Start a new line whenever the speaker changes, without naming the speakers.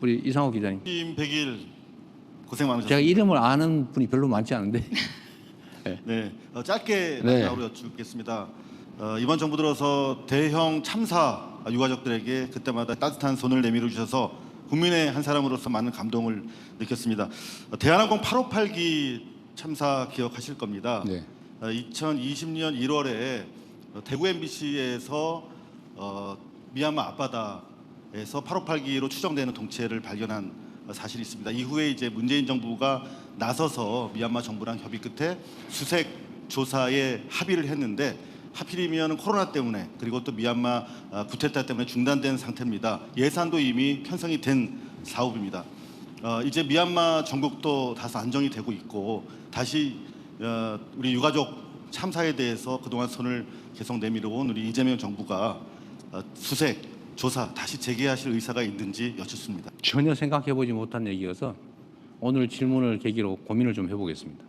우리 이상호 기자님.
팀 100일 고생
제가
많으셨습니다.
이름을 아는 분이 별로 많지 않은데
네, 어, 짧게
네.
마지막으로 여쭙겠습니다. 어, 이번 정부 들어서 대형 참사 유가족들에게 그때마다 따뜻한 손을 내밀어 주셔서 국민의 한 사람으로서 많은 감동을 느꼈습니다. 어, 대한항공 858기 참사 기억하실 겁니다.
네.
어, 2020년 1월에 대구 MBC에서 어, 미얀마 앞바다 에서 858기로 추정되는 동체를 발견한 어, 사실이 있습니다. 이후에 이제 문재인 정부가 나서서 미얀마 정부랑 협의 끝에 수색 조사에 합의를 했는데 하필이면 코로나 때문에 그리고 또 미얀마 아, 구테타 때문에 중단된 상태입니다. 예산도 이미 편성이 된 사업입니다. 어, 이제 미얀마 전국도 다소 안정이 되고 있고 다시 어, 우리 유가족 참사에 대해서 그동안 손을 계속 내밀어 온 우리 이재명 정부가 어, 수색 조사 다시 재개하실 의사가 있는지 여쭙습니다.
전혀 생각해보지 못한 얘기여서 오늘 질문을 계기로 고민을 좀 해보겠습니다.